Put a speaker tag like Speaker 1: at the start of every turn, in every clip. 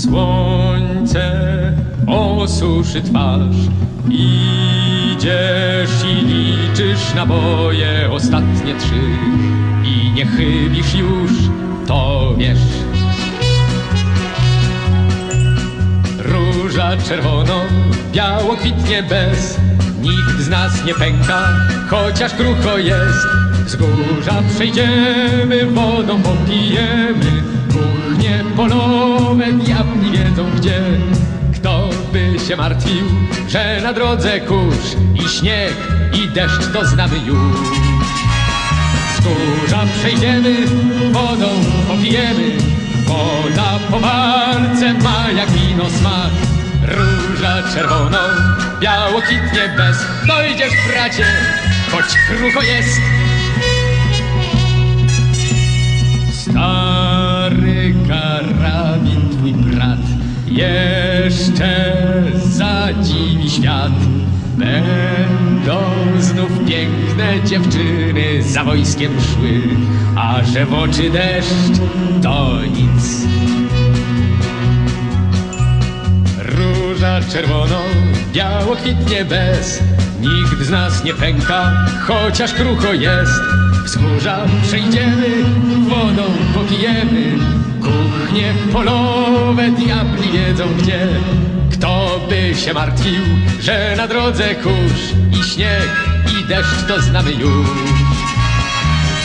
Speaker 1: Słońce osuszy twarz. Idziesz i liczysz naboje ostatnie trzy. I nie chybisz już, to wiesz. Róża czerwono, biało kwitnie bez. Nikt z nas nie pęka, chociaż krucho jest. Wzgórza przejdziemy, wodą popijemy. Kuchnie polowe, diabli wiedzą gdzie Kto by się martwił, że na drodze kurz I śnieg, i deszcz to znamy już. Wzgórza przejdziemy, wodą popijemy Woda po walce ma jak wino smak. Róża czerwoną, biało kwitnie bez Dojdziesz bracie, choć krucho jest Stary karabin twój brat. Jeszcze zadziwi świat. Będą znów piękne dziewczyny za wojskiem szły A że w oczy deszcz to nic. Róża czerwono, biało kwitnie bez. Nikt z nas nie pęka, chociaż krucho jest Wzgórza przejdziemy, wodą popijemy. Kuchnie polowe, diabli wiedzą gdzie. Kto by się martwił, że na drodze kurz I śnieg, i deszcz to znamy już?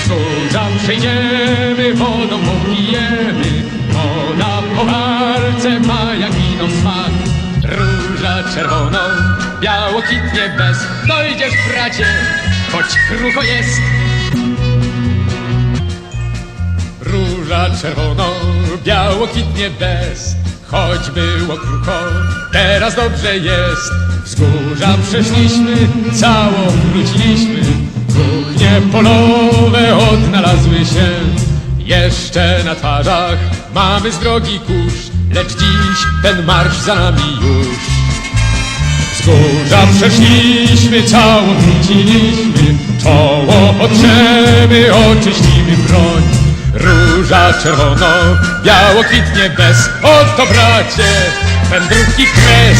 Speaker 1: Wzgórza przejdziemy, wodą popijemy. Woda po walce ma jak wino smak. Róża czerwoną, biało kwitnie bez. Dojdziesz bracie, choć krucho jest czerwono, biało kwitnie bez Choć było krucho, teraz dobrze jest. Wzgórza przeszliśmy, całą wróciliśmy Kuchnie polowe odnalazły się. Jeszcze na twarzach mamy z drogi kurz Lecz dziś ten marsz za nami już. Wzgórza przeszliśmy, całą wróciliśmy Czoło otrzemy, oczyścimy broń Róża czerwono, biało kwitnie bez. Oto bracie, wędrówki kres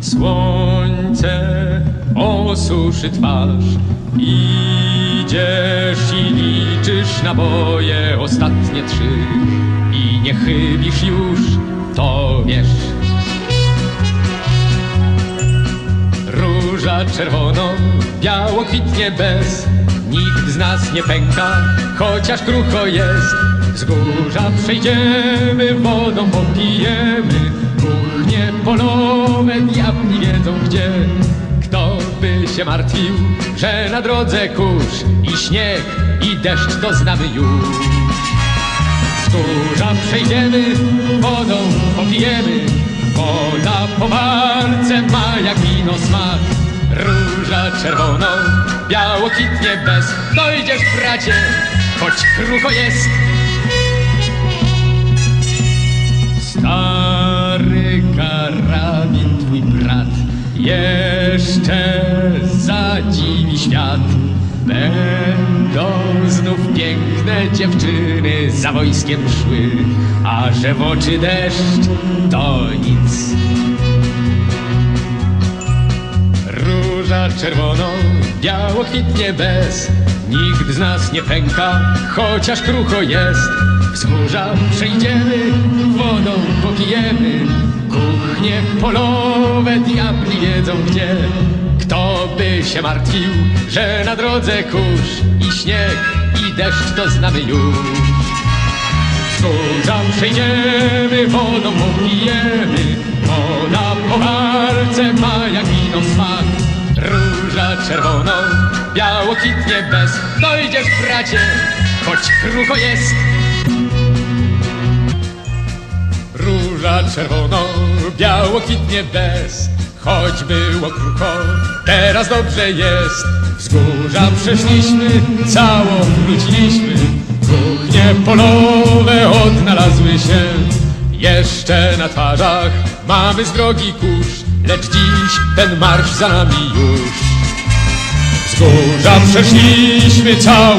Speaker 1: Słońce osuszy twarz. Idziesz i liczysz naboje ostatnie trzy. I nie chybisz już, to wiesz. Róża czerwono, biało kwitnie bez. Nikt z nas nie pęka, chociaż krucho jest. Wzgórza przejdziemy, wodą popijemy Kuchnie polowe, diabli wiedzą gdzie Kto by się martwił, że na drodze kurz I śnieg, i deszcz to znamy już. Wzgórza przejdziemy, wodą popijemy Woda po walce ma jak wino smak. Róża czerwoną, biało kwitnie bez Dojdziesz bracie, choć krucho jest Jeszcze zadziwi świat. Będą znów piękne dziewczyny za wojskiem szły A że w oczy deszcz to nic. Róża czerwoną, biało kwitnie bez z nas nie pęka, chociaż krucho jest Wzgórza przejdziemy, wodą popijemy Kuchnie polowe, diabli wiedzą gdzie Kto by się martwił, że na drodze kurz i śnieg i deszcz to znamy już. Wzgórzam przejdziemy, wodą popijemy, woda po walce ma jak wino smak. Róża czerwoną, biało kwitnie bez, dojdziesz bracie, choć krucho jest. Róża czerwono, biało kwitnie bez. Choć było krucho, teraz dobrze jest. Wzgórza przeszliśmy, cało wróciliśmy Kuchnie polowe odnalazły się. Jeszcze na twarzach mamy z drogi kurz Lecz dziś ten marsz za nami już. Wzgórza przeszliśmy, cało